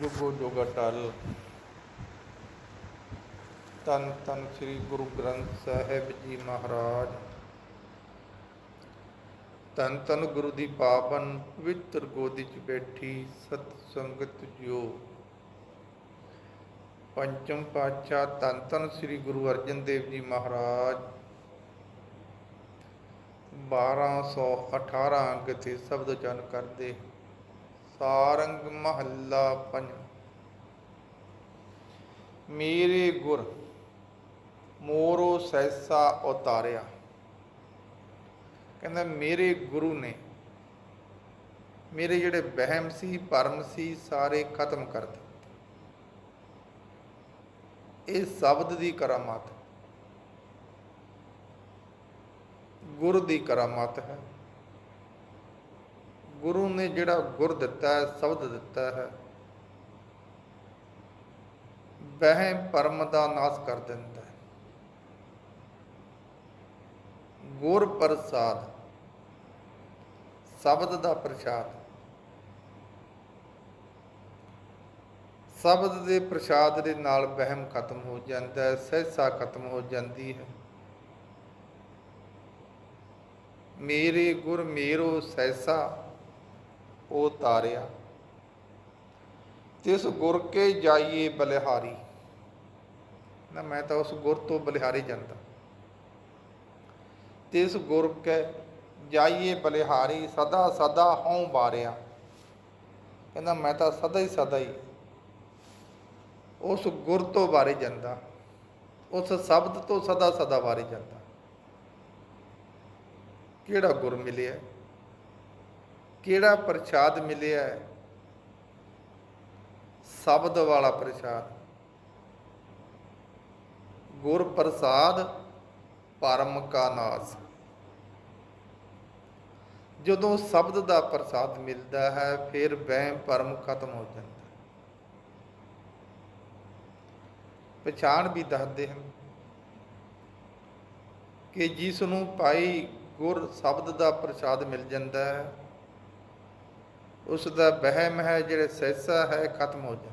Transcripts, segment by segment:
ਜੁਗੋ ਜੁਗ ਅਟਲ। ਤਨ ਤਨ ਸ੍ਰੀ ਗੁਰੂ ਗ੍ਰੰਥ ਸਾਹਿਬ ਜੀ ਮਹਾਰਾਜ। ਤਨ ਤਨ ਗੁਰੂ ਦੀ ਪਾਵਨ ਪਵਿੱਤਰ ਗੋਦੀ 'ਚ ਬੈਠੀ ਸਤ ਸੰਗਤ ਜੋ ਪੰਚਮ ਪਾਤਸ਼ਾਹ ਤਨ ਤਨ ਸ੍ਰੀ ਗੁਰੂ ਅਰਜਨ ਦੇਵ ਜੀ ਮਹਾਰਾਜ। 1218 ਅੰਗ ਤੇ ਸ਼ਬਦ ਜਨ ਕਰਦੇ ਸਾਰੰਗ ਮਹੱਲਾ ਪੰਜ। ਮੇਰੇ ਗੁਰ, ਮੋਰੋ ਸੈਸਾ ਉਤਾਰਿਆ। ਕਹਿੰਦਾ, ਮੇਰੇ ਗੁਰੂ ਨੇ ਮੇਰੇ ਜਿਹੜੇ ਵਹਿਮ ਸੀ, ਭਰਮ ਸੀ, ਸਾਰੇ ਖਤਮ ਕਰ ਦਿੱਤੇ। ਇਹ ਸ਼ਬਦ ਦੀ ਕਰਾਮਾਤ ਗੁਰ ਦੀ ਕਰਾਮਾਤ ਹੈ। ਗੁਰੂ ਨੇ ਜਿਹੜਾ ਗੁਰ ਦਿੱਤਾ ਹੈ, ਸ਼ਬਦ ਦਿੱਤਾ ਹੈ, ਵਹਿਮ ਪਰਮ ਦਾ ਨਾਸ ਕਰ ਦਿੰਦਾ ਹੈ। ਗੁਰ ਪ੍ਰਸਾਦ, ਸ਼ਬਦ ਦਾ ਪ੍ਰਸ਼ਾਦ। ਸ਼ਬਦ ਦੇ ਪ੍ਰਸ਼ਾਦ ਦੇ ਨਾਲ ਵਹਿਮ ਖਤਮ ਹੋ ਜਾਂਦਾ ਹੈ, ਸਹਿਸਾ ਖਤਮ ਹੋ ਜਾਂਦੀ ਹੈ। ਮੇਰੇ ਗੁਰ ਮੇਰੋ ਸਹਿਸਾ ਉਹ ਤਾਰਿਆ। ਤਿਸ ਗੁਰ ਕੇ ਜਾਈਏ ਬਲਿਹਾਰੀ। ਨਾ ਮੈਂ ਤਾਂ ਉਸ ਗੁਰ ਤੋਂ ਬਲਿਹਾਰੀ ਜਾਂਦਾ। ਤਿਸ ਗੁਰ ਕੇ ਜਾਈਏ ਬਲਿਹਾਰੀ, ਸਦਾ ਸਦਾ ਹਉ ਬਾਰਿਆ ਕਹਿੰਦਾ ਮੈਂ ਤਾਂ ਸਦਾ ਹੀ ਸਦਾ ਹੀ ਉਸ ਗੁਰ ਤੋਂ ਬਾਰੇ ਜਾਂਦਾ। ਉਸ ਸ਼ਬਦ ਤੋਂ ਸਦਾ ਸਦਾ ਬਾਰੇ ਜਾਂਦਾ। ਕਿਹੜਾ ਗੁਰ ਮਿਲਿਆ? ਕਿਹੜਾ ਪ੍ਰਸ਼ਾਦ ਮਿਲਿਆ ਹੈ? ਸ਼ਬਦ ਵਾਲਾ ਪ੍ਰਸ਼ਾਦ। ਗੁਰ ਪ੍ਰਸਾਦ ਪਰਮ ਕਾ ਨਾਸ। ਜਦੋਂ ਸ਼ਬਦ ਦਾ ਪ੍ਰਸਾਦ ਮਿਲਦਾ ਹੈ, ਫਿਰ ਵਹਿਮ ਪਰਮ ਖਤਮ ਹੋ ਜਾਂਦਾ ਪਛਾਣ ਵੀ ਦੱਸਦੇ ਹਨ ਕਿ ਜਿਸ ਨੂੰ ਪਾਈ ਗੁਰ ਸ਼ਬਦ ਦਾ ਪ੍ਰਸਾਦ ਮਿਲ ਜਾਂਦਾ ਹੈ ਉਸ ਦਾ ਵਹਿਮ ਹੈ ਜਿਹੜੇ ਸਹਿਸਾ ਹੈ, ਖਤਮ ਹੋ ਜਾਂਦਾ।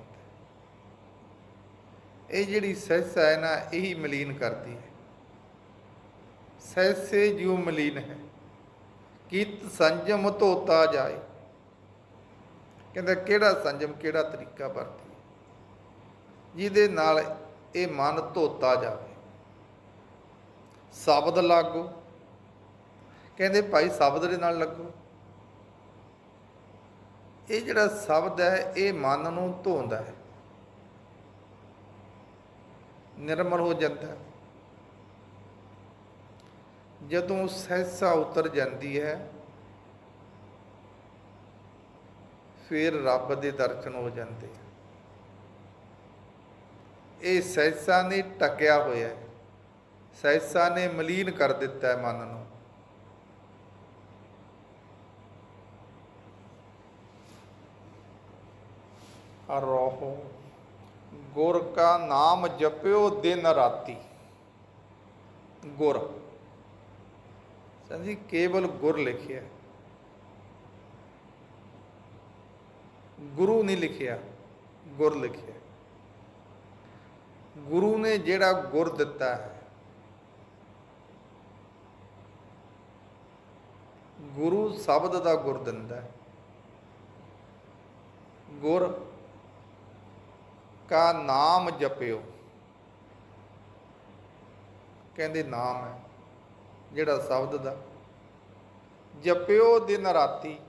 ਇਹ ਜਿਹੜੀ ਸਹਿਸਾ ਹੈ ਨਾ, ਇਹੀ ਮਲੀਨ ਕਰਦੀ ਹੈ। ਸਹਿਸੇ ਜਿਉ ਮਲੀਨ ਹੈ। ਕੀਤ ਸੰਜਮ ਧੋਤਾ ਜਾਏ। ਕਹਿੰਦਾ ਕਿਹੜਾ ਸੰਜਮ, ਕਿਹੜਾ ਤਰੀਕਾ ਵਰਤੀ? ਜਿਹਦੇ ਨਾਲ ਇਹ ਮਨ ਧੋਤਾ ਜਾਵੇ। ਸ਼ਬਦ ਲਾਗੋ। ਕਹਿੰਦੇ ਭਾਈ ਸ਼ਬਦ ਦੇ ਨਾਲ ਲੱਗੋ। ਇਹ ਜਿਹੜਾ ਸ਼ਬਦ ਹੈ, ਇਹ ਮਨ ਨੂੰ ਧੋਂਦਾ ਹੈ। ਨਿਰਮਲ ਹੋ ਜਾਂਦਾ ਹੈ। ਜਦੋਂ ਸਹਿਸਾ ਉਤਰ ਜਾਂਦੀ ਹੈ, ਫਿਰ ਰੱਬ ਦੇ ਦਰਸ਼ਨ ਹੋ ਜਾਂਦੇ ਇਹ ਸਹਿਸਾ ਨੇ ਟਕਿਆ ਹੋਇਆ ਹੈ। ਸਹਿਸਾ ਨੇ ਮਲੀਨ ਕਰ ਦਿੱਤਾ ਹੈ ਮਨ ਨੂੰ। ਰੋਹੋ, ਗੁਰ ਕਾ ਨਾਮ ਜਪਿਓ ਦਿਨ ਰਾਤੀ। ਗੁਰ। ਸੰਜੀ ਕੇਵਲ ਗੁਰ ਲਿਖਿਆ। ਗੁਰੂ ਨਹੀਂ ਲਿਖਿਆ, ਗੁਰ ਲਿਖਿਆ। ਗੁਰੂ ਨੇ ਜਿਹੜਾ ਗੁਰ ਦਿੱਤਾ ਹੈ, ਗੁਰੂ ਸ਼ਬਦ ਦਾ ਗੁਰ ਦਿੰਦਾ ਹੈ। ਗੁਰ ਕਾ ਨਾਮ ਜਪਿਓ। ਕਹਿੰਦੇ ਨਾਮ ਹੈ, ਜਿਹੜਾ ਸ਼ਬਦ ਦਾ। ਜਪਿਓ ਦਿਨ ਰਾਤੀ।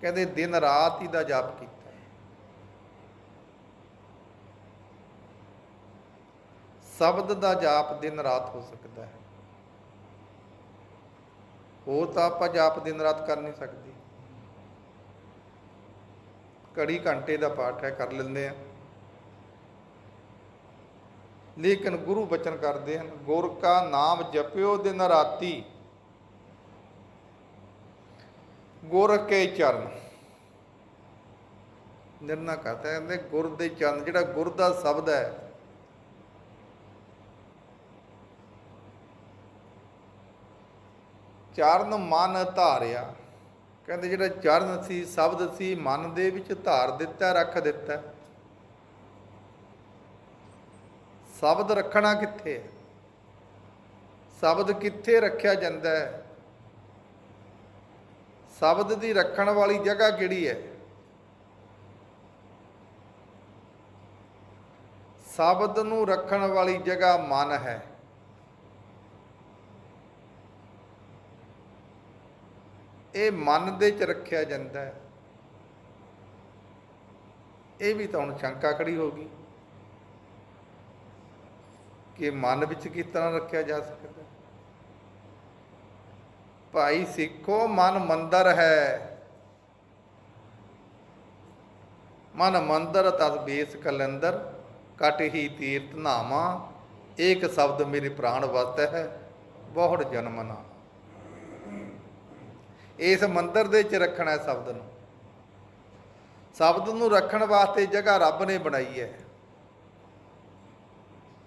ਕਹਿੰਦੇ ਦਿਨ ਰਾਤ ਹੀ ਦਾ ਜਪ ਕੀਤਾ। ਹੈ। ਸ਼ਬਦ ਦਾ ਜਾਪ ਦਿਨ ਰਾਤ ਹੋ ਸਕਦਾ ਹੈ। ਉਹ ਤਾਂ ਆਪਾਂ ਜਾਪ ਦਿਨ ਰਾਤ ਕਰ ਨਹੀਂ ਸਕਦੇ। ਕੜੀ ਘੰਟੇ ਦਾ ਪਾਠ ਹੈ, ਕਰ ਲੈਂਦੇ ਆ। ਲੇਕਿਨ ਗੁਰੂ ਬਚਨ ਕਰਦੇ ਹਨ, ਗੁਰ ਕਾ ਨਾਮ ਜਪਿਓ ਦਿਨ ਰਾਤੀ, ਗੁਰ ਕੇ ਚਰਨ। ਨਿਰਣਾ ਕਰਤਾ ਕਹਿੰਦੇ ਗੁਰ ਦੇ ਚਰਨ, ਜਿਹੜਾ ਗੁਰ ਦਾ ਸ਼ਬਦ ਹੈ, ਚਰਨ ਮਨ ਧਾਰਿਆ। ਕਹਿੰਦੇ ਜਿਹੜਾ ਚਰਨ ਸੀ, ਸ਼ਬਦ ਸੀ, ਮਨ ਦੇ ਵਿੱਚ ਧਾਰ ਦਿੱਤਾ, ਰੱਖ ਦਿੱਤਾ। ਸ਼ਬਦ ਰੱਖਣਾ ਕਿੱਥੇ ਹੈ? ਸ਼ਬਦ ਕਿੱਥੇ ਰੱਖਿਆ ਜਾਂਦਾ ਹੈ? ਸ਼ਬਦ ਦੀ ਰੱਖਣ ਵਾਲੀ ਜਗ੍ਹਾ ਕਿਹੜੀ ਹੈ? ਸ਼ਬਦ ਨੂੰ ਰੱਖਣ ਵਾਲੀ ਜਗ੍ਹਾ ਮਨ ਹੈ। ਇਹ ਮਨ ਦੇ ਚ ਰੱਖਿਆ ਜਾਂਦਾ ਹੈ। ਇਹ ਵੀ ਤਾਂ ਹੁਣ ਸ਼ੰਕਾ ਖੜੀ ਹੋ ਗਈ ਕਿ ਮਨ ਵਿੱਚ ਕਿਸ ਤਰ੍ਹਾਂ ਰੱਖਿਆ ਜਾ ਸਕਦਾ ਭਾਈ ਸਿੱਖੋ, ਮਨ ਮੰਦਰ ਹੈ। ਮਨ ਮੰਦਰ ਤਸ ਬੇਸ ਕਲੰਦਰ, ਕਟ ਹੀ ਤੀਰਥ ਨਾਮਾ ਏਕ ਸ਼ਬਦ ਮੇਰੇ ਪ੍ਰਾਣ ਵਸਤ ਹੈ ਬਹੁਤ ਜਨਮ ਨਾ ਇਸ ਮੰਦਰ ਦੇ ਵਿੱਚ ਰੱਖਣਾ ਹੈ ਸ਼ਬਦ ਨੂੰ। ਸ਼ਬਦ ਨੂੰ ਰੱਖਣ ਵਾਸਤੇ ਜਗ੍ਹਾ ਰੱਬ ਨੇ ਬਣਾਈ ਹੈ।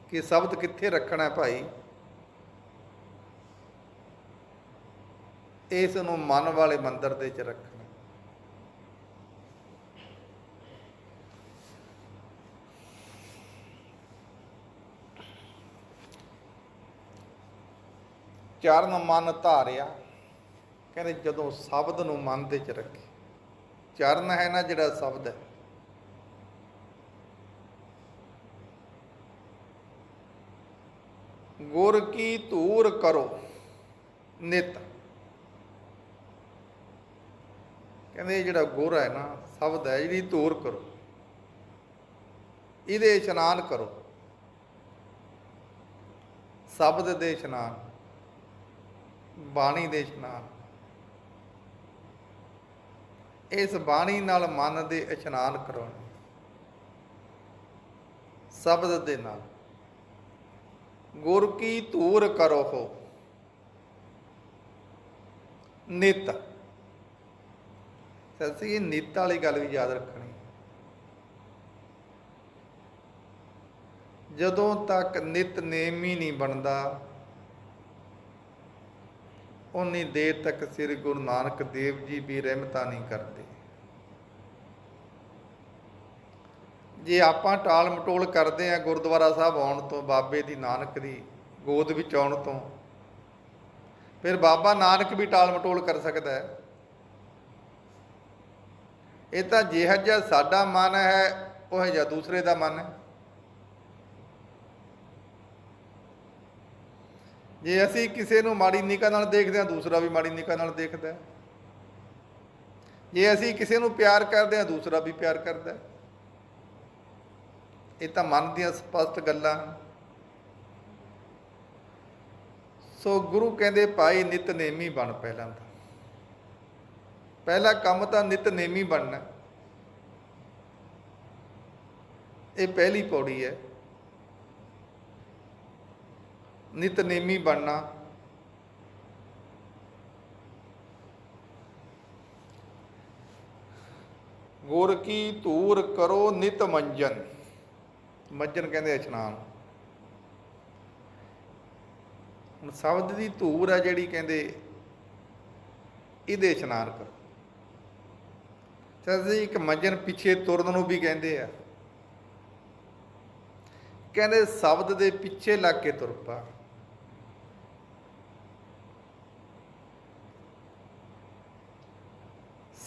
ਕਿ ਸ਼ਬਦ ਕਿੱਥੇ ਰੱਖਣਾ ਹੈ ਭਾਈ? ਇਸ ਨੂੰ ਮਨ ਵਾਲੇ ਮੰਦਰ ਦੇ ਵਿੱਚ ਰੱਖਣਾ। ਚਰਨ ਮਨ ਧਾਰਿਆ। ਕਹਿੰਦੇ ਜਦੋਂ ਸ਼ਬਦ ਨੂੰ ਮਨ ਦੇ ਚ ਰੱਖੇ। ਚਰਨ ਹੈ ਨਾ ਜਿਹੜਾ ਸ਼ਬਦ ਹੈ। ਗੁਰ ਕੀ ਧੂਰ ਕਰੋ, ਨਿਤ। ਕਹਿੰਦੇ ਇਹ ਜਿਹੜਾ ਗੁਰ ਹੈ ਨਾ, ਸ਼ਬਦ ਹੈ ਜਿਹੜੀ ਧੂਰ ਕਰੋ। ਇਹਦੇ ਇਸ਼ਨਾਨ ਕਰੋ। ਸ਼ਬਦ ਦੇ ਇਸ਼ਨਾਨ, ਬਾਣੀ ਦੇ ਇਸ਼ਨਾਨ। ਇਸ ਬਾਣੀ ਨਾਲ ਮਨ ਦੇ ਇਸ਼ਨਾਨ ਕਰਾਉਣੇ। ਸ਼ਬਦ ਦੇ ਨਾਲ। ਗੁਰ ਕੀ ਧੂਰ ਕਰੋ ਹੋ। ਨਿਤ। ਸੱਸੀ, ਇਹ ਨਿਤ ਵਾਲੀ ਗੱਲ ਵੀ ਯਾਦ ਰੱਖਣੀ। ਜਦੋਂ ਤੱਕ ਨਿਤ ਨੇਮ ਹੀ ਨਹੀਂ ਬਣਦਾ ਉਨੀ ਦੇਰ ਤੱਕ ਸ੍ਰੀ ਗੁਰੂ ਨਾਨਕ ਦੇਵ ਜੀ ਵੀ ਰਹਿਮਤਾਂ ਨਹੀਂ ਕਰਦੇ। ਜੇ ਆਪਾਂ ਟਾਲ ਮਟੋਲ ਕਰਦੇ ਆ ਗੁਰਦੁਆਰਾ ਸਾਹਿਬ ਆਉਣ ਤੋਂ, ਬਾਬੇ ਦੀ ਨਾਨਕ ਦੀ ਗੋਦ ਵਿੱਚ ਆਉਣ ਤੋਂ, ਫਿਰ ਬਾਬਾ ਨਾਨਕ ਵੀ ਟਾਲ ਮਟੋਲ ਕਰ ਸਕਦਾ ਹੈ। ਇਹ ਤਾਂ ਜਿਹਾ ਜਿਹਾ ਸਾਡਾ ਮਨ ਹੈ, ਉਹ ਜਿਹਾ ਦੂਸਰੇ ਦਾ ਮਨ ਹੈ। ਜੇ ਅਸੀਂ ਕਿਸੇ ਨੂੰ ਮਾੜੀ ਨਿਗਾਹ ਨਾਲ ਦੇਖਦੇ ਹਾਂ, ਦੂਸਰਾ ਵੀ ਮਾੜੀ ਨਿਗਾਹ ਨਾਲ ਦੇਖਦਾ ਹੈ। ਜੇ ਅਸੀਂ ਕਿਸੇ ਨੂੰ ਪਿਆਰ ਕਰਦੇ ਹਾਂ, ਦੂਸਰਾ ਵੀ ਪਿਆਰ ਕਰਦਾ ਹੈ। ਇਹ ਤਾਂ ਮਨ ਦੀਆਂ ਸਪਸ਼ਟ ਗੱਲਾਂ ਹਨ। ਸੋ ਗੁਰੂ ਕਹਿੰਦੇ, ਭਾਈ ਨਿਤਨੇਮੀ ਬਣ ਪਹਿਲਾਂ ਤਾਂ। ਪਹਿਲਾ ਕੰਮ ਤਾਂ ਨਿਤਨੇਮੀ ਬਣਨਾ ਇਹ ਪਹਿਲੀ ਪੌੜੀ ਹੈ। ਨਿਤਨੇਮੀ ਬਣਨਾ। ਗੁਰ ਕੀ ਧੂਰ ਕਰੋ ਨਿਤ ਮੰਜਨ। ਮੰਜਨ ਕਹਿੰਦੇ ਇਸ਼ਨਾਨ। ਹੁਣ ਸ਼ਬਦ ਦੀ ਧੂਰ ਆ ਜਿਹੜੀ ਕਹਿੰਦੇ, ਇਹਦੇ ਇਸ਼ਨਾਨ ਕਰੋ। ਸੱਜੀ ਇੱਕ ਮੰਜਨ ਪਿੱਛੇ ਤੁਰਨ ਨੂੰ ਵੀ ਕਹਿੰਦੇ ਆ। ਕਹਿੰਦੇ ਸ਼ਬਦ ਦੇ ਪਿੱਛੇ ਲੱਗ ਕੇ ਤੁਰ ਪਾ।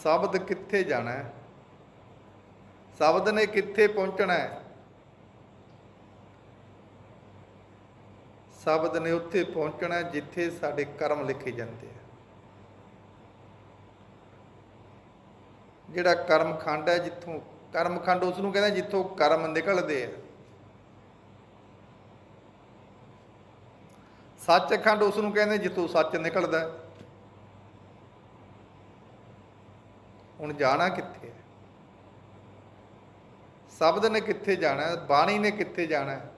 ਸ਼ਬਦ ਕਿੱਥੇ ਜਾਣਾ ਹੈ? ਸ਼ਬਦ ਨੇ ਕਿੱਥੇ ਪਹੁੰਚਣਾ ਹੈ? ਸ਼ਬਦ ਨੇ ਉੱਥੇ ਪਹੁੰਚਣਾ ਜਿੱਥੇ ਸਾਡੇ ਕਰਮ ਲਿਖੇ ਜਾਂਦੇ ਆ। ਜਿਹੜਾ ਕਰਮ ਖੰਡ ਹੈ ਜਿੱਥੋਂ ਕਰਮ ਖੰਡ ਉਸ ਨੂੰ ਕਹਿੰਦੇ ਜਿੱਥੋਂ ਕਰਮ ਨਿਕਲਦੇ ਆ। ਸੱਚਖੰਡ ਉਸ ਨੂੰ ਕਹਿੰਦੇ ਜਿੱਥੋਂ ਸੱਚ ਨਿਕਲਦਾ ਹੈ। ਹੁਣ ਜਾਣਾ ਕਿੱਥੇ ਹੈ? ਸ਼ਬਦ ਨੇ ਕਿੱਥੇ ਜਾਣਾ ਹੈ? ਬਾਣੀ ਨੇ ਕਿੱਥੇ ਜਾਣਾ ਹੈ?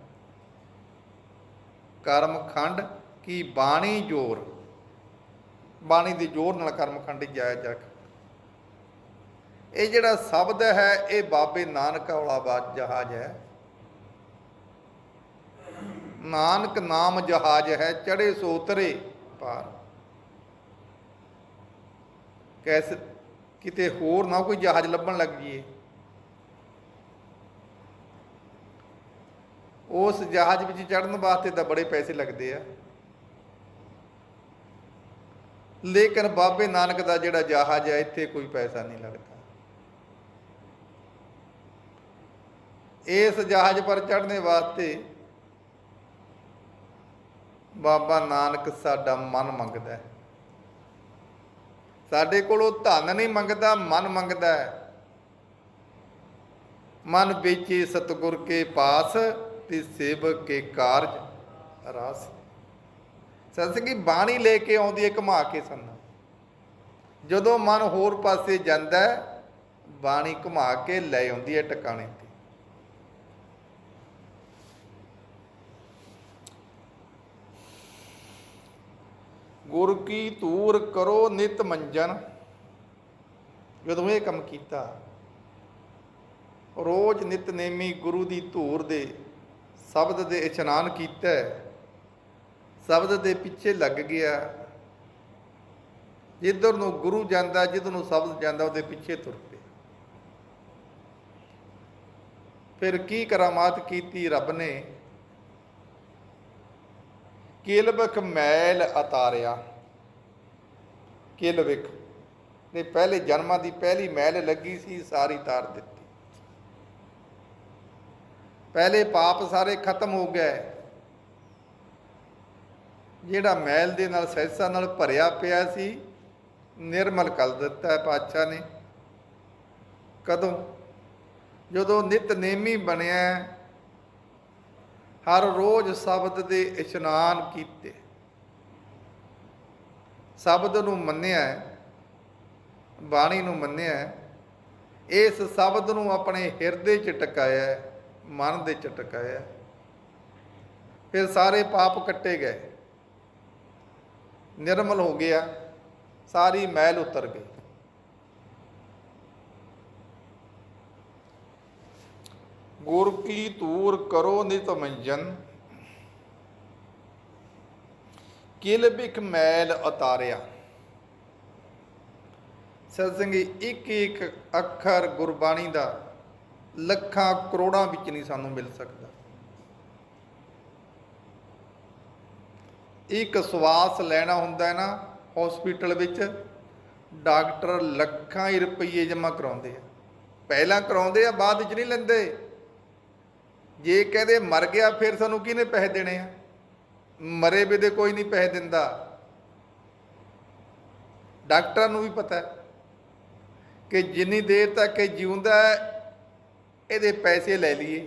ਕਰਮ ਖੰਡ ਕੀ ਬਾਣੀ ਜੋਰ? ਬਾਣੀ ਦੇ ਜੋਰ ਨਾਲ ਕਰਮ ਖੰਡ ਜਾਇਆ ਜਾ ਇਹ ਜਿਹੜਾ ਸ਼ਬਦ ਹੈ, ਇਹ ਬਾਬੇ ਨਾਨਕ ਵਾਲਾ ਬਾਦ ਜਹਾਜ਼ ਹੈ। ਨਾਨਕ ਨਾਮ ਜਹਾਜ਼ ਹੈ ਚੜੇ ਸੋ ਉਤਰੇ ਪਾਰ। ਕੈਸ ਕਿਤੇ ਹੋਰ ਨਾ ਕੋਈ ਜਹਾਜ਼ ਲੱਭਣ ਲੱਗ ਜੀਏ ਉਸ ਜਹਾਜ਼ ਵਿੱਚ ਚੜਨ ਵਾਸਤੇ ਤਾਂ ਬੜੇ ਪੈਸੇ ਲੱਗਦੇ ਆ। ਲੇਕਿਨ ਬਾਬੇ ਨਾਨਕ ਦਾ ਜਿਹੜਾ ਜਹਾਜ਼ ਹੈ ਇੱਥੇ ਕੋਈ ਪੈਸਾ ਨਹੀਂ ਲੱਗਦਾ। ਇਸ ਜਹਾਜ਼ ਪਰ ਚੜ੍ਹਨੇ ਵਾਸਤੇ ਬਾਬਾ ਨਾਨਕ ਸਾਡਾ ਮਨ ਮੰਗਦਾ ਹੈ। ਸਾਡੇ ਕੋਲੋਂ ਧਨ ਨਹੀਂ ਮੰਗਦਾ, ਮਨ ਮੰਗਦਾ ਹੈ। ਮਨ ਵੇਚੇ ਸਤਗੁਰ ਕੇ ਪਾਸ ਤੇ ਸੇਵਕ ਕੇ ਕਾਰਜ ਰਾਸ। ਸੰਸਕੀ ਬਾਣੀ ਲੈ ਕੇ ਆਉਂਦੀ ਹੈ, ਘੁਮਾ ਕੇ ਸਾਨੂੰ ਜਦੋਂ ਮਨ ਹੋਰ ਪਾਸੇ ਜਾਂਦਾ ਬਾਣੀ ਘੁਮਾ ਕੇ ਲੈ ਆਉਂਦੀ ਹੈ ਟਿਕਾਣੇ ਗੁਰ ਕੀ ਧੂਰ ਕਰੋ ਨਿਤ ਮੰਜਨ। ਜਦੋਂ ਇਹ ਕੰਮ ਕੀਤਾ, ਰੋਜ਼ ਨਿਤਨੇਮੀ ਗੁਰੂ ਦੀ ਧੂਰ ਦੇ ਸ਼ਬਦ ਦੇ ਇਸ਼ਨਾਨ ਕੀਤਾ, ਸ਼ਬਦ ਦੇ ਪਿੱਛੇ ਲੱਗ ਗਿਆ। ਜਿੱਧਰ ਨੂੰ ਗੁਰੂ ਜਾਂਦਾ, ਜਿੱਧਰ ਨੂੰ ਸ਼ਬਦ ਜਾਂਦਾ, ਉਹਦੇ ਪਿੱਛੇ ਤੁਰ ਪਏ ਫਿਰ ਕੀ ਕਰਾਮਾਤ ਕੀਤੀ ਰੱਬ ਨੇ? ਕਿਲਬਖ ਮੈਲ ਅਤਾਰਿਆ। ਕਿਲਬਖ। ਦੇ ਪਹਿਲੇ ਜਨਮਾਂ ਦੀ ਪਹਿਲੀ ਮੈਲ ਲੱਗੀ ਸੀ, ਸਾਰੀ ਤਾਰ ਦਿੱਤੀ। ਪਹਿਲੇ ਪਾਪ ਸਾਰੇ ਖਤਮ ਹੋ ਗਏ। ਜਿਹੜਾ ਮੈਲ ਦੇ ਨਾਲ ਸਹਿਸਾ ਨਾਲ ਭਰਿਆ ਪਿਆ ਸੀ, ਨਿਰਮਲ ਕਰ ਦਿੱਤਾ ਹੈ ਪਾਤਸ਼ਾਹ ਨੇ। ਕਦੋਂ? ਜਦੋਂ ਨਿਤਨੇਮੀ ਬਣਿਆ ਹਰ ਰੋਜ਼ ਸ਼ਬਦ ਦੇ ਇਸ਼ਨਾਨ ਕੀਤੇ। ਸ਼ਬਦ ਨੂੰ ਮੰਨਿਆ ਬਾਣੀ ਨੂੰ ਮੰਨਿਆ ਇਸ ਸ਼ਬਦ ਨੂੰ ਆਪਣੇ ਹਿਰਦੇ 'ਚ ਟਿਕਾਇਆ ਮਨ ਦੇ 'ਚ ਟਿਕਾਇਆ ਫਿਰ ਸਾਰੇ ਪਾਪ ਕੱਟੇ ਗਏ। ਨਿਰਮਲ ਹੋ ਗਿਆ, ਸਾਰੀ ਮੈਲ ਉਤਰ ਗਈ। ਗੁਰ ਕੀ ਤੂਰ ਕਰੋ ਨਿਤ ਮੰਜਨ। ਕਿਲ ਬਿਖ ਮੈਲ ਉਤਾਰਿਆ। ਸਤਸੰਗੀ ਇੱਕ ਇੱਕ ਅੱਖਰ ਗੁਰਬਾਣੀ ਦਾ ਲੱਖਾਂ ਕਰੋੜਾਂ ਵਿੱਚ ਨਹੀਂ ਸਾਨੂੰ ਮਿਲ ਸਕਦਾ। ਇੱਕ ਸਵਾਸ ਲੈਣਾ ਹੁੰਦਾ ਹੈ ਨਾ ਹਸਪੀਟਲ ਵਿੱਚ, ਡਾਕਟਰ ਲੱਖਾਂ ਹੀ ਰੁਪਏ ਜਮ੍ਹਾਂ ਕਰਾਉਂਦੇ ਆ। ਪਹਿਲਾਂ ਕਰਾਉਂਦੇ ਆ, ਬਾਅਦ ਵਿੱਚ ਨਹੀਂ ਲੈਂਦੇ। ਜੇ ਕਹਿੰਦੇ ਮਰ ਗਿਆ, ਫਿਰ ਸਾਨੂੰ ਕਿਹਨੇ ਪੈਸੇ ਦੇਣੇ ਆ? ਮਰੇ ਵੀ ਦੇ ਕੋਈ ਨਹੀਂ ਪੈਸੇ ਦਿੰਦਾ। ਡਾਕਟਰਾਂ ਨੂੰ ਵੀ ਪਤਾ ਹੈ ਕਿ ਜਿੰਨੀ ਦੇਰ ਤੱਕ ਇਹ ਜਿਉਂਦਾ ਇਹਦੇ ਪੈਸੇ ਲੈ ਲਈਏ।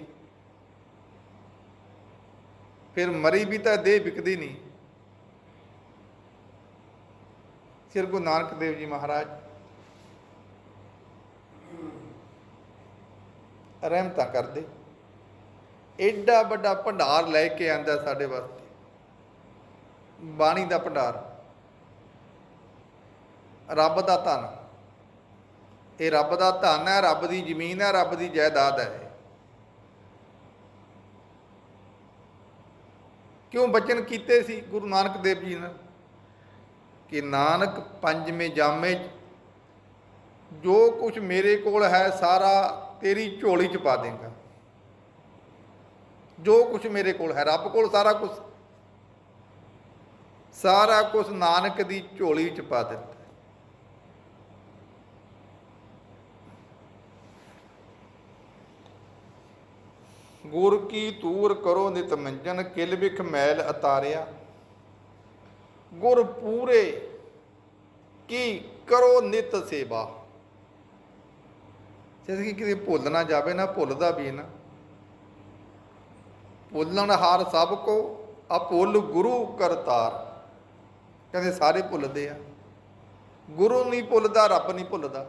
ਫਿਰ ਮਰੀ ਵੀ ਤਾਂ ਦੇਹ ਵਿਕਦੀ ਨਹੀਂ। ਸ੍ਰੀ ਗੁਰੂ ਨਾਨਕ ਦੇਵ ਜੀ ਮਹਾਰਾਜ, ਰਹਿਮਤਾਂ ਕਰਦੇ। ਐਡਾ ਵੱਡਾ ਭੰਡਾਰ ਲੈ ਕੇ ਆਂਦਾ ਸਾਡੇ ਵਾਸਤੇ। ਬਾਣੀ ਦਾ ਭੰਡਾਰ। ਰੱਬ ਦਾ ਧਨ। ਇਹ ਰੱਬ ਦਾ ਧਨ ਹੈ, ਰੱਬ ਦੀ ਜ਼ਮੀਨ ਹੈ, ਰੱਬ ਦੀ ਜਾਇਦਾਦ ਹੈ। ਕਿਉਂ ਬਚਨ ਕੀਤੇ ਸੀ ਗੁਰੂ ਨਾਨਕ ਦੇਵ ਜੀ ਨੇ? ਕਿ ਨਾਨਕ ਪੰਜਵੇਂ ਜਾਮੇ ਜੋ ਕੁਝ ਮੇਰੇ ਕੋਲ ਹੈ, ਸਾਰਾ ਤੇਰੀ ਝੋਲੀ 'ਚ ਪਾ ਦੇਂਗਾ। ਜੋ ਕੁਝ ਮੇਰੇ ਕੋਲ ਹੈ, ਰੱਬ ਕੋਲ ਸਾਰਾ ਕੁਝ ਸਾਰਾ ਕੁਝ ਨਾਨਕ ਦੀ ਝੋਲੀ 'ਚ ਪਾ ਦਿੱਤਾ। ਗੁਰ ਕੀ ਤੂਰ ਕਰੋ ਨਿਤ ਮੰਜਨ, ਕਿਲ ਵਿਖ ਮੈਲ ਅਤਾਰਿਆ। ਗੁਰ ਪੂਰੇ ਕੀ ਕਰੋ ਨਿਤ ਸੇਵਾ। ਜਿਸ ਕਿ ਕਿਤੇ ਭੁੱਲ ਨਾ ਜਾਵੇ ਨਾ, ਭੁੱਲਦਾ ਵੀ ਨਾ। ਭੁੱਲਣ ਹਾਰ ਸਭ ਕੋ ਅਪੁੱਲ ਗੁਰੂ ਕਰਤਾਰ। ਕਹਿੰਦੇ ਸਾਰੇ ਭੁੱਲਦੇ ਆ। ਗੁਰੂ ਨਹੀਂ ਭੁੱਲਦਾ, ਰੱਬ ਨਹੀਂ ਭੁੱਲਦਾ।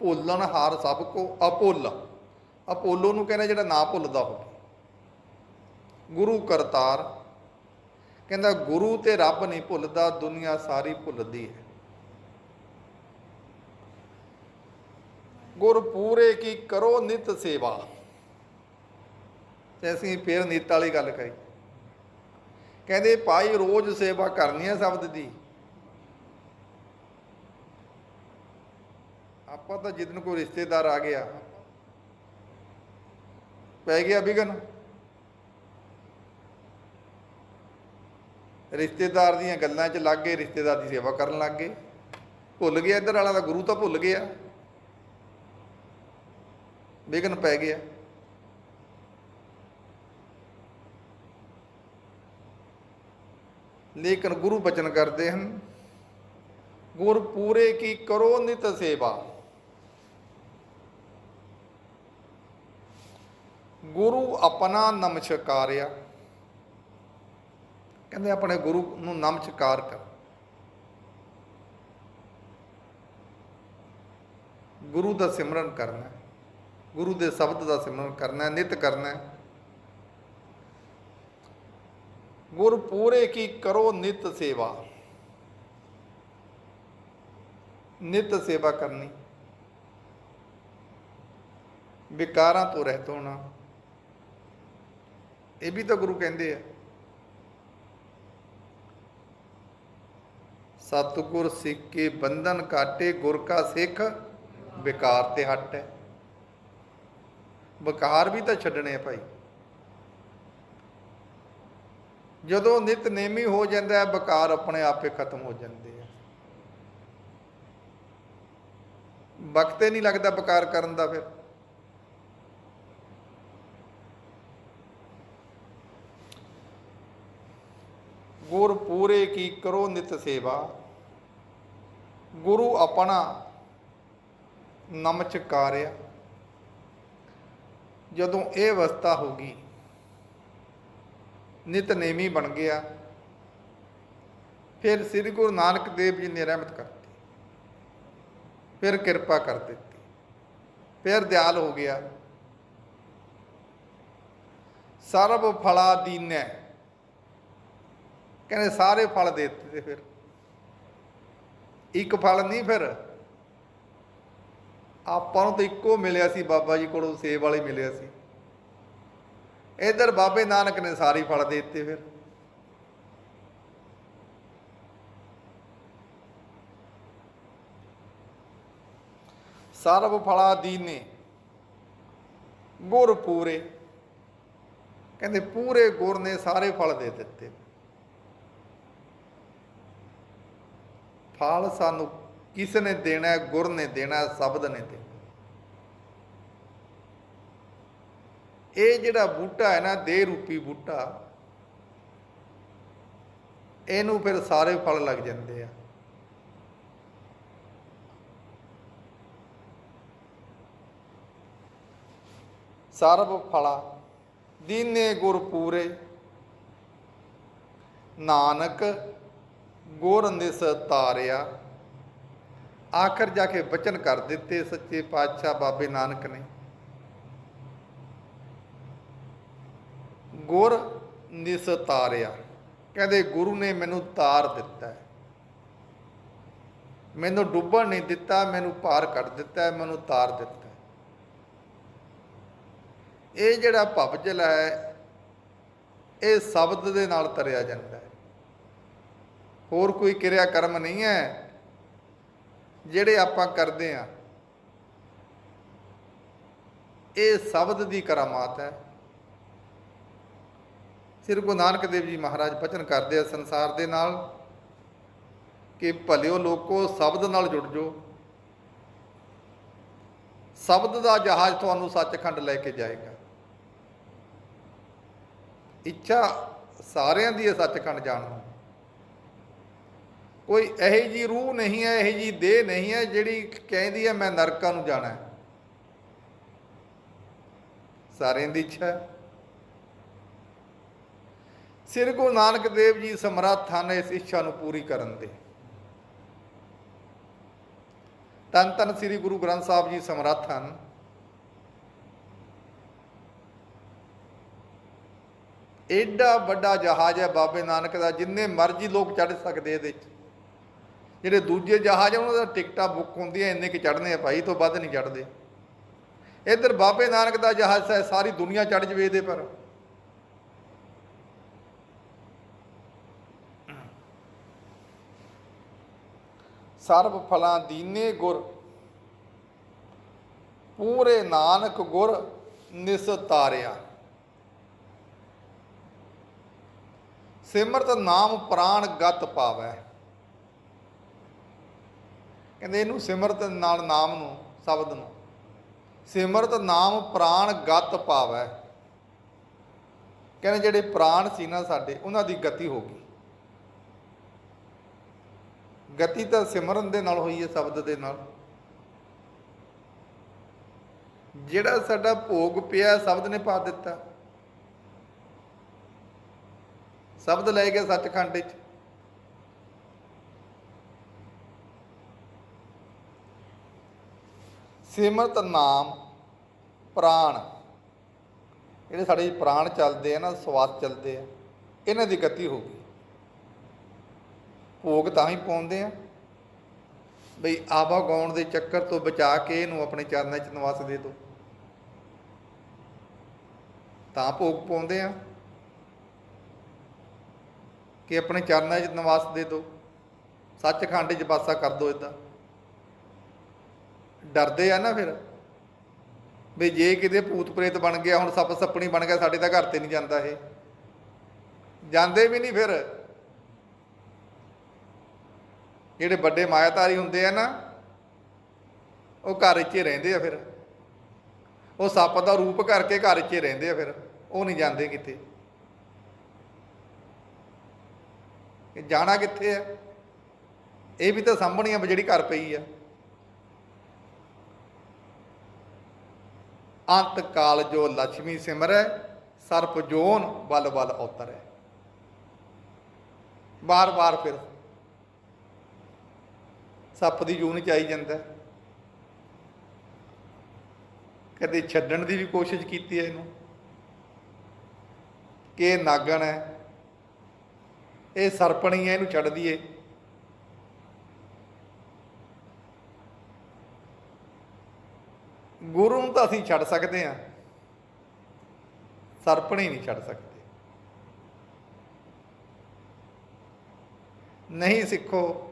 ਭੁੱਲਣ ਹਾਰ ਸਭ ਕੋ ਅਪੁੱਲ ਅਪੋਲੋ ਨੂੰ ਕਹਿੰਦਾ ਜਿਹੜਾ ਨਾ ਭੁੱਲਦਾ ਹੋਵੇ। ਗੁਰੂ ਕਰਤਾਰ। ਕਹਿੰਦਾ ਗੁਰੂ ਤੇ ਰੱਬ ਨਹੀਂ ਭੁੱਲਦਾ, ਦੁਨੀਆ ਸਾਰੀ ਭੁੱਲਦੀ ਹੈ। ਗੁਰ ਪੂਰੇ ਕੀ ਕਰੋ ਨਿਤ ਸੇਵਾ। ਤੇ ਅਸੀਂ ਫੇਰ ਨੀਤ ਵਾਲੀ ਗੱਲ ਕਰੀ। ਕਹਿੰਦੇ, ਭਾਈ ਰੋਜ਼ ਸੇਵਾ ਕਰਨੀ ਹੈ ਸ਼ਬਦ ਦੀ। ਆਪਾਂ ਤਾਂ ਜਿੱਦਨ ਕੋਈ ਰਿਸ਼ਤੇਦਾਰ ਆ ਗਿਆ, ਪੈ ਗਿਆ ਵਿਗਨ ਰਿਸ਼ਤੇਦਾਰ ਦੀਆਂ ਗੱਲਾਂ 'ਚ ਲੱਗ ਗਏ, ਰਿਸ਼ਤੇਦਾਰ ਦੀ ਸੇਵਾ ਕਰਨ ਲੱਗ ਗਏ। ਭੁੱਲ ਗਿਆ ਇੱਧਰ ਵਾਲਾ ਦਾ ਗੁਰੂ ਤਾਂ ਭੁੱਲ ਗਿਆ। ਵਿਗਨ ਪੈ ਗਿਆ। ਲੇਕਿਨ ਗੁਰੂ ਬਚਨ ਕਰਦੇ ਹਨ, ਗੁਰ ਪੂਰੇ ਕੀ ਕਰੋ ਨਿਤ ਸੇਵਾ। ਗੁਰੂ ਆਪਣਾ ਨਮਸਕਾਰਿਆ। ਕਹਿੰਦੇ ਆਪਣੇ ਗੁਰੂ ਨੂੰ ਨਮਸਕਾਰ ਕਰ। ਗੁਰੂ ਦਾ ਸਿਮਰਨ ਕਰਨਾ। ਗੁਰੂ ਦੇ ਸ਼ਬਦ ਦਾ ਸਿਮਰਨ ਕਰਨਾ ਹੈ, ਨਿਤ ਕਰਨਾ ਹੈ। ਗੁਰ ਪੂਰੇ ਕੀ ਕਰੋ ਨਿਤ ਸੇਵਾ। ਨਿਤ ਸੇਵਾ ਕਰਨੀ। ਵਿਕਾਰਾਂ ਤੋਂ ਰਹਿਤ ਹੋਣਾ। ਇਹ ਵੀ ਤਾਂ ਗੁਰੂ ਕਹਿੰਦੇ ਆ। ਸਤਿਗੁਰ ਸਿੱਖ ਕੇ ਬੰਧਨ ਕਾਟੇ ਗੁਰ ਕਾ ਸਿੱਖ ਵਿਕਾਰ ਤੇ ਹਟ ਹੈ। ਵਿਕਾਰ ਵੀ ਤਾਂ ਛੱਡਣੇ ਆ ਭਾਈ। ਜਦੋਂ ਨਿਤ ਨੇਮੀ ਹੋ ਜਾਂਦਾ ਹੈ ਵਿਕਾਰ ਆਪਣੇ ਆਪੇ ਖਤਮ ਹੋ ਜਾਂਦੇ ਆ। ਵਕਤ ਹੀ ਨਹੀਂ ਲੱਗਦਾ ਵਿਕਾਰ ਕਰਨ ਦਾ ਫਿਰ। ਗੁਰ ਪੂਰੇ ਕੀ ਕਰੋ ਨਿਤ ਸੇਵਾ। ਗੁਰੂ ਆਪਣਾ ਨਮਚਕਾਰਿਆ ਜਦੋਂ ਇਹ ਅਵਸਥਾ ਹੋ ਗਈ, ਨਿਤਨੇਮੀ ਬਣ ਗਿਆ, ਫਿਰ ਸ੍ਰੀ ਗੁਰੂ ਨਾਨਕ ਦੇਵ ਜੀ ਨੇ ਰਹਿਮਤ ਕਰਤੀ ਫਿਰ ਕਿਰਪਾ ਕਰ ਦਿੱਤੀ, ਫਿਰ ਦਿਆਲ ਹੋ ਗਿਆ। ਸਰਬ ਫਲਾ ਦੀਨੈ। ਕਹਿੰਦੇ ਸਾਰੇ ਫਲ ਦੇ ਦਿੱਤੇ ਫਿਰ। ਇੱਕ ਫਲ ਨਹੀਂ ਫਿਰ। ਆਪਾਂ ਨੂੰ ਤਾਂ ਇੱਕੋ ਮਿਲਿਆ ਸੀ, ਬਾਬਾ ਜੀ ਕੋਲੋਂ ਸੇਬ ਵਾਲੇ ਮਿਲਿਆ ਸੀ। ਇਧਰ ਬਾਬੇ ਨਾਨਕ ਨੇ ਸਾਰੀ ਫਲ ਦੇ ਦਿੱਤੇ ਫਿਰ। ਸਰਬ ਫਲਾ ਦੀਨੇ, ਗੁਰ ਪੂਰੇ। ਕਹਿੰਦੇ ਪੂਰੇ ਗੁਰ ਨੇ ਸਾਰੇ ਫਲ ਦੇ ਦਿੱਤੇ। ਫਲ ਸਾਨੂੰ ਕਿਸ ਨੇ ਦੇਣਾ, ਗੁਰ ਨੇ ਦੇਣਾ, ਸ਼ਬਦ ਨੇ ਦੇਣਾ। ਇਹ ਜਿਹੜਾ ਬੂਟਾ ਹੈ ਨਾ, ਦੇਹ ਰੂਪੀ ਬੂਟਾ, ਇਹਨੂੰ ਫਿਰ ਸਾਰੇ ਫਲ ਲੱਗ ਜਾਂਦੇ ਆ। ਸਰਬ ਫਲਾ, ਦੀਨੇ ਗੁਰ ਪੂਰੇ, ਨਾਨਕ ਗੁਰ ਨਿਸ ਤਾਰਿਆ। ਆਖਰ ਜਾ ਕੇ ਬਚਨ ਕਰ ਦਿੱਤੇ ਸੱਚੇ ਪਾਤਸ਼ਾਹ ਬਾਬੇ ਨਾਨਕ ਨੇ। ਗੁਰ ਨਿਸ ਤਾਰਿਆ ਕਹਿੰਦੇ, ਗੁਰੂ ਨੇ ਮੈਨੂੰ ਤਾਰ ਦਿੱਤਾ ਮੈਨੂੰ ਡੁੱਬਣ ਨਹੀਂ ਦਿੱਤਾ, ਮੈਨੂੰ ਪਾਰ ਕੱਢ ਦਿੱਤਾ ਮੈਨੂੰ ਤਾਰ ਦਿੱਤਾ ਇਹ ਜਿਹੜਾ ਭਵਜਲ ਹੈ, ਇਹ ਸ਼ਬਦ ਦੇ ਨਾਲ ਤਰਿਆ ਜਾਂਦਾ ਹੈ। ਹੋਰ ਕੋਈ ਕਿਰਿਆ ਕਰਮ ਨਹੀਂ ਹੈ, ਜਿਹੜੇ ਆਪਾਂ ਕਰਦੇ ਆ ਇਹ ਸ਼ਬਦ ਦੀ ਕਰਾਮਾਤ ਹੈ। ਸ੍ਰੀ ਗੁਰੂ ਨਾਨਕ ਦੇਵ ਜੀ ਮਹਾਰਾਜ ਬਚਨ ਕਰਦੇ ਆ ਸੰਸਾਰ ਦੇ ਨਾਲ ਕਿ ਭਲਿਓ ਲੋਕੋ ਸ਼ਬਦ ਨਾਲ ਜੁੜ ਜੋ। ਸ਼ਬਦ ਦਾ ਜਹਾਜ਼ ਤੁਹਾਨੂੰ ਸੱਚਖੰਡ ਲੈ ਕੇ ਜਾਏਗਾ। ਇੱਛਾ ਸਾਰਿਆਂ ਦੀ ਹੈ ਸੱਚਖੰਡ ਜਾਣ ਨੂੰ। ਕੋਈ ਇਹੋ ਜੀ ਰੂਹ ਨਹੀਂ ਹੈ, ਇਹੋ ਜੀ ਦੇਹ ਨਹੀਂ ਹੈ ਜਿਹੜੀ ਕਹਿੰਦੀ ਹੈ, ਮੈਂ ਨਰਕਾਂ ਨੂੰ ਜਾਣਾ ਹੈ। ਸਾਰਿਆਂ ਦੀ ਇੱਛਾ ਹੈ। ਸ੍ਰੀ ਗੁਰੂ ਨਾਨਕ ਦੇਵ ਜੀ ਸਮਰੱਥ ਹਨ ਇਸ ਇੱਛਾ ਨੂੰ ਪੂਰੀ ਕਰਨ ਦੇ। ਤਨ ਤਨ ਸ੍ਰੀ ਗੁਰੂ ਗ੍ਰੰਥ ਸਾਹਿਬ ਜੀ ਸਮਰੱਥ ਹਨ। ਐਡਾ ਵੱਡਾ ਜਹਾਜ਼ ਹੈ ਬਾਬੇ ਨਾਨਕ ਦਾ, ਜਿੰਨੇ ਮਰਜ਼ੀ ਲੋਕ ਚੜ੍ਹ ਸਕਦੇ ਇਹਦੇ 'ਚ। ਜਿਹੜੇ ਦੂਜੇ ਜਹਾਜ਼ ਉਹਨਾਂ ਦਾ ਟਿਕਟਾਂ ਬੁੱਕ ਹੁੰਦੀਆਂ, ਇੰਨੇ ਕਿ ਚੜ੍ਹਨੇ ਆ, ਭਾਈ ਤੋਂ ਵੱਧ ਨਹੀਂ ਚੜ੍ਹਦੇ। ਇੱਧਰ ਬਾਬੇ ਨਾਨਕ ਦਾ ਜਹਾਜ਼ ਹੈ, ਸਾਰੀ ਦੁਨੀਆ ਚੜ੍ਹ ਜਵੇ ਇਹਦੇ ਪਰ। ਸਰਬ ਫਲਾਂ ਦੀਨੇ ਗੁਰ। ਪੂਰੇ ਨਾਨਕ ਗੁਰ ਨਿਸਤਾਰਿਆ ਸਿਮਰਤ ਨਾਮ ਪ੍ਰਾਣ ਗਤ ਪਾਵੈ। ਕਹਿੰਦੇ ਇਹਨੂੰ ਸਿਮਰਤ ਨਾਲ ਨਾਮ ਨੂੰ, ਸ਼ਬਦ ਨੂੰ। ਸਿਮਰਤ ਨਾਮ ਪ੍ਰਾਣ ਗਤ ਪਾਵੈ। ਕਹਿੰਦੇ ਜਿਹੜੇ ਪ੍ਰਾਣ ਸੀ ਨਾ ਸਾਡੇ, ਉਹਨਾਂ ਦੀ ਗਤੀ ਹੋ ਗਈ। ਗਤੀ ਤਾਂ ਸਿਮਰਨ ਦੇ ਨਾਲ ਹੋਈ ਹੈ, ਸ਼ਬਦ ਦੇ ਨਾਲ। ਜਿਹੜਾ ਸਾਡਾ ਭੋਗ ਪਿਆ, ਸ਼ਬਦ ਨੇ ਪਾ ਦਿੱਤਾ। ਸ਼ਬਦ ਲੈ ਗਿਆ ਸੱਚਖੰਡ ਵਿੱਚ ਸਿਮਰਤ ਨਾਮ ਪ੍ਰਾਣ। ਜਿਹੜੇ ਸਾਡੇ ਪ੍ਰਾਣ ਚੱਲਦੇ ਆ ਨਾ, ਸਵਾਸ ਚੱਲਦੇ ਆ, ਇਹਨਾਂ ਦੀ ਗਤੀ ਹੋ ਗਈ। ਭੋਗ ਤਾਂ ਹੀ ਪਾਉਂਦੇ ਆ। ਬਈ ਆਵਾ ਗਾਉਣ ਦੇ ਚੱਕਰ ਤੋਂ ਬਚਾ ਕੇ ਇਹਨੂੰ ਆਪਣੇ ਚਰਨਾਂ 'ਚ ਨਿਵਾਸ ਦੇ ਦਿਓ ਤਾਂ ਭੋਗ ਪਾਉਂਦੇ ਆ। ਕਿ ਆਪਣੇ ਚਰਨਾਂ 'ਚ ਨਿਵਾਸ ਦੇ ਦਿਓ ਸੱਚਖੰਡ 'ਚ ਬਾਸਾ ਕਰ ਦਿਓ ਇਦਾਂ ਡਰਦੇ ਆ ਨਾ ਫਿਰ। ਵੀ ਜੇ ਕਿਤੇ ਭੂਤ ਪ੍ਰੇਤ ਬਣ ਗਿਆ, ਹੁਣ ਸੱਪ ਸੱਪਣੀ ਬਣ ਗਿਆ, ਸਾਡੇ ਤਾਂ ਘਰ ਤੇ ਨਹੀਂ ਜਾਂਦਾ ਇਹ। ਜਾਂਦੇ ਵੀ ਨਹੀਂ ਫਿਰ। ਜਿਹੜੇ ਵੱਡੇ ਮਾਇਆਧਾਰੀ ਹੁੰਦੇ ਆ ਨਾ, ਉਹ ਘਰ 'ਚ ਹੀ ਰਹਿੰਦੇ ਆ ਫਿਰ। ਉਹ ਸੱਪ ਦਾ ਰੂਪ ਕਰਕੇ ਘਰ 'ਚ ਹੀ ਰਹਿੰਦੇ ਆ ਫਿਰ, ਉਹ ਨਹੀਂ ਜਾਂਦੇ ਕਿਤੇ। ਇਹ ਜਾਣਾ ਕਿੱਥੇ ਆ? ਇਹ ਵੀ ਤਾਂ ਸਾਂਭਣੀ ਆ ਵੀ ਜਿਹੜੀ ਘਰ ਪਈ ਆ। ਅੰਤ ਕਾਲ ਜੋ ਲక్ష్ਮੀ ਸਿਮਰੈ, ਸਰਪ ਜੋਨ ਬਲ ਬਲ ਉਤਰੈ। ਬਾਰ-ਬਾਰ ਫਿਰ ਸੱਪ ਦੀ ਜੂਨ ਚ ਆਈ ਜਾਂਦਾ। ਕਦੇ ਛੱਡਣ ਦੀ ਵੀ ਕੋਸ਼ਿਸ਼ ਕੀਤੀ ਹੈ ਇਹਨੂੰ। ਕਿ ਨਾਗਣ ਹੈ। ਇਹ ਸਰਪਣੀ ਹੈ, ਇਹਨੂੰ ਛੱਡ ਦਈਏ। ਗੁਰੂ ਨੂੰ ਤਾਂ ਅਸੀਂ ਛੱਡ ਸਕਦੇ ਹਾਂ। ਸਰਪਣੀ ਨਹੀਂ ਛੱਡ ਸਕਦੇ। ਨਹੀਂ ਸਿੱਖੋ।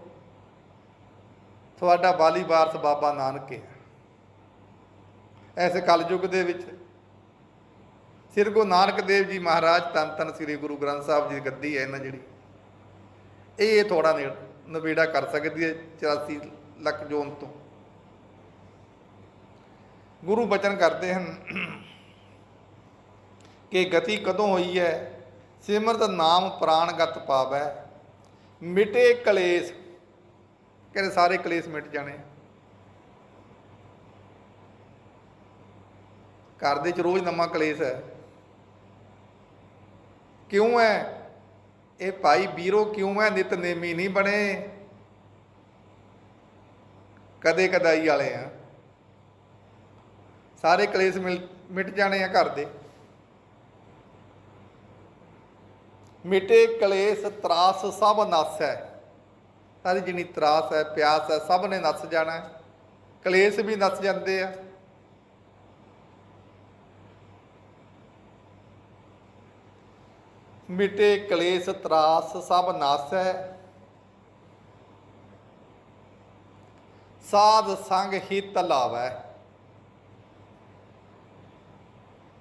ਤੁਹਾਡਾ ਬਾਲੀ ਵਾਰਸ ਬਾਬਾ ਨਾਨਕ ਹੈ। ਐਸੇ ਕਲਯੁਗ ਦੇ ਵਿੱਚ ਸ੍ਰੀ ਗੁਰੂ ਨਾਨਕ ਦੇਵ ਜੀ ਮਹਾਰਾਜ ਤਨ ਤਨ ਸ੍ਰੀ ਗੁਰੂ ਗ੍ਰੰਥ ਸਾਹਿਬ ਜੀ ਦੀ ਗੱਦੀ ਹੈ ਇਹਨਾਂ ਜਿਹੜੀ। ਇਹ ਥੋੜਾ ਨਵੇੜਾ ਕਰ ਸਕਦੀ ਹੈ 84 ਲੱਖ ਜੋਨ ਤੋਂ। ਗੁਰੂ ਬਚਨ ਕਰਦੇ ਹਨ ਕਿ ਗਤੀ ਕਦੋਂ ਹੋਈ ਹੈ? ਸਿਮਰਤ ਨਾਮ ਪ੍ਰਾਣਗਤ ਪਾਵੈ, ਮਿਟੇ ਕਲੇਸ਼ ਕਹਿੰਦੇ ਸਾਰੇ ਕਲੇਸ਼ ਮਿਟ ਜਾਣੇ ਘਰ ਦੇ ਚ ਰੋਜ਼ ਨਵਾਂ ਕਲੇਸ਼ ਹੈ। ਕਿਉਂ ਹੈ? ਇਹ ਭਾਈ ਵੀਰੋ ਕਿਉਂ ਹੈ? ਨਿਤਨੇਮੀ ਨਹੀਂ ਬਣੇ। ਕਦੇ ਕਦਾਈ ਵਾਲੇ ਆ। ਸਾਰੇ ਕਲੇਸ਼ ਮਿਲ, ਮਿਟ ਜਾਣੇ ਆ ਘਰ ਦੇ। ਮਿਟੇ ਕਲੇਸ਼ ਤਰਾਸ ਸਭ ਨਸ ਹੈ। ਸਾਰੀ ਜਿੰਨੀ ਤਰਾਸ ਹੈ, ਪਿਆਸ ਹੈ, ਸਭ ਨੇ ਨਸ ਜਾਣਾ ਕਲੇਸ਼ ਵੀ ਨਸ ਜਾਂਦੇ ਆ। ਮਿਟੇ ਕਲੇਸ਼, ਤਰਾਸ, ਸਭ ਨਸ ਹੈ। ਸਾਧ ਸੰਗ ਹਿਤ ਲਾਵੈ।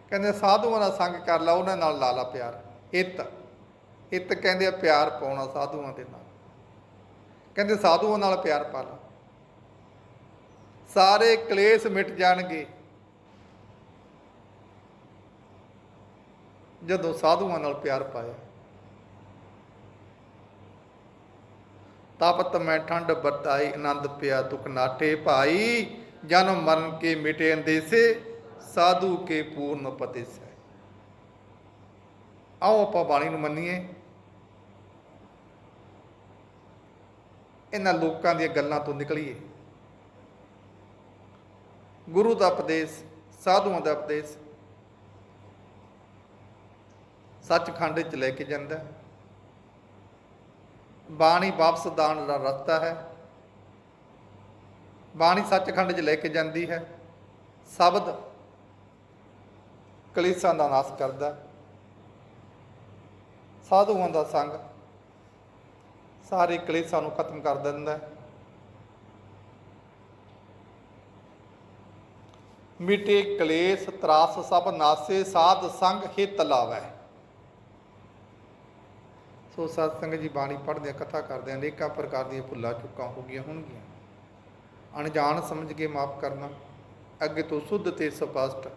ਕਹਿੰਦੇ ਸਾਧੂਆਂ ਨਾਲ ਸੰਗ ਕਰ ਲਾ, ਉਹਨਾਂ ਨਾਲ ਲਾ ਲਾ ਪਿਆਰ। ਹਿੱਤ ਹਿੱਤ ਕਹਿੰਦੇ ਆ, ਪਿਆਰ ਪਾਉਣਾ ਸਾਧੂਆਂ ਦੇ ਨਾਲ। ਕਹਿੰਦੇ, ਸਾਧੂਆਂ ਨਾਲ ਪਿਆਰ ਪਾ ਲਾ। ਸਾਰੇ ਕਲੇਸ਼ ਮਿਟ ਜਾਣਗੇ। ਜਦੋਂ ਸਾਧੂਆਂ ਨਾਲ ਪਿਆਰ ਪਾਇਆ, ਤਪਤ ਮੈਂ ਠੰਡ ਵਰਤਾਈ, ਆਨੰਦ ਪਿਆ ਦੁਖ ਨਾਟੇ ਭਾਈ। ਜਨਮ ਮਰਨ ਕੇ ਮਿਟੇ ਅੰਦੇਸੇ, ਸਾਧੂ ਕੇ ਪੂਰਨ ਪਤੇ ਸੇ ਆਓ ਆਪਾਂ ਬਾਣੀ ਨੂੰ ਮੰਨੀਏ। ਇਹਨਾਂ ਲੋਕਾਂ ਦੀਆਂ ਗੱਲਾਂ ਤੋਂ ਨਿਕਲੀਏ। ਗੁਰੂ ਦਾ ਉਪਦੇਸ਼, ਸਾਧੂਆਂ ਦਾ ਉਪਦੇਸ਼ ਸੱਚਖੰਡ ਵਿੱਚ ਲੈ ਕੇ ਜਾਂਦਾ ਬਾਣੀ ਵਾਪਸ ਦਾਣ ਦਾ ਰਸਤਾ ਹੈ। ਬਾਣੀ ਸੱਚਖੰਡ 'ਚ ਲੈ ਕੇ ਜਾਂਦੀ ਹੈ। ਸ਼ਬਦ ਕਲੇਸ਼ਾਂ ਦਾ ਨਾਸ਼ ਕਰਦਾ ਸਾਧੂਆਂ ਦਾ ਸੰਗ ਸਾਰੇ ਕਲੇਸ਼ਾਂ ਨੂੰ ਖਤਮ ਕਰ ਦਿੰਦਾ ਹੈ। ਮਿਟੇ ਕਲੇਸ਼, ਤਰਾਸ ਸਭ ਨਾਸੇ, ਸਾਧ ਸੰਗ ਹਿਤ ਲਾਵੈ। ਸੋ ਸਤ ਸੰਗਤ ਜੀ ਬਾਣੀ ਪੜ੍ਹਦੇ ਕਥਾ ਕਰਦੇ ਅਨੇਕਾਂ ਪ੍ਰਕਾਰ ਦੀਆਂ ਭੁੱਲਾਂ ਚੁੱਕਾਂ ਹੋ ਗਈਆਂ ਹੋਣਗੀਆਂ। ਅਣਜਾਣ ਸਮਝ ਕੇ ਮਾਫ ਕਰਨਾ, ਅੱਗੇ ਤੋਂ ਸੁੱਧ ਤੇ ਸਪਸ਼ਟ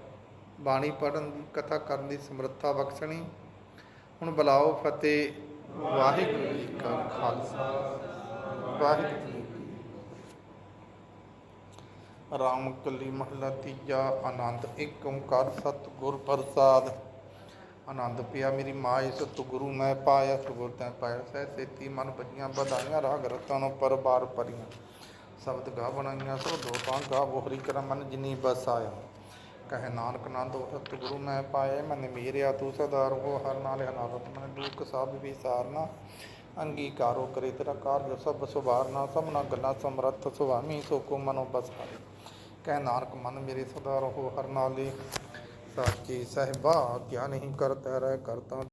ਬਾਣੀ ਪੜ੍ਹਨ ਦੀ, ਕਥਾ ਕਰਨ ਦੀ ਸਮਰੱਥਾ ਬਖਸ਼ਣੀ। ਹੁਣ ਬੁਲਾਓ ਫਤਿਹ ਵਾਹਿਗੁਰੂ ਜੀ ਕਾ ਖਾਲਸਾ, ਵਾਹਿਗੁਰੂ ਜੀ ਕੀ ਰਾਮ ਕਲੀ ਮਹਲਾ ਤੀਜਾ, ਆਨੰਦ ਇੱਕ ਓੰਕਾਰ ਸਤ ਪ੍ਰਸਾਦ। ਆਨੰਦ ਪਿਆ ਮੇਰੀ ਮਾਏ ਸਤਿਗੁਰੂ ਮੈਂ ਪਾਇਆ ਸੁਗੁਰ ਤੈ ਪਾਇਆ। ਸਹਿ ਸੇਤੀ ਮਨ ਬਜੀਆਂ ਵਧਾਈਆਂ, ਰਾਗ ਰਤਨ ਪਰ ਬਾਰ ਪਰੀਆਂ ਸ਼ਬਦ ਗਾ ਬਣਾਈਆਂ ਸੋ ਦੋ ਤਾਂ ਗਾ ਬੋਹਰੀ ਕਰ ਮਨ ਜਿਨੀ ਬਸ ਕਹੇ, ਨਾਨਕ ਨੰਦ ਸਤਿ ਗੁਰੂ ਮੈਂ ਪਾਇਆ ਮਨ ਮੇਰਿਆ ਤੂੰ ਸਦਾਰ ਹੋ ਹਰ ਨਾਲ ਅਨਾਰਤ ਮਨ ਦੁਖ ਸਭ ਵੀ ਸਾਰਨਾ ਅੰਗੀਕਾਰੋ ਕਰੇ ਤੇਰਾ ਕਾਰਜ, ਸਭ ਸੁਭਾਰਨਾ, ਸਭਨਾ ਗੱਲਾਂ ਸਮਰੱਥ ਸੁਆਮੀ ਸੋ ਕੋ ਮਨੋ ਬਸਾਰੇ ਕਹਿ, ਨਾਨਕ ਮਨ ਮੇਰੇ ਸਦਾ ਰਹੋ ਹਰ ਨਾਲੇ, ਸਾਚੀ ਸਹਿਬਾ ਕਿਆ ਨਹੀਂ ਕਰਤਾ ਰਹਿ ਕਰਤਾ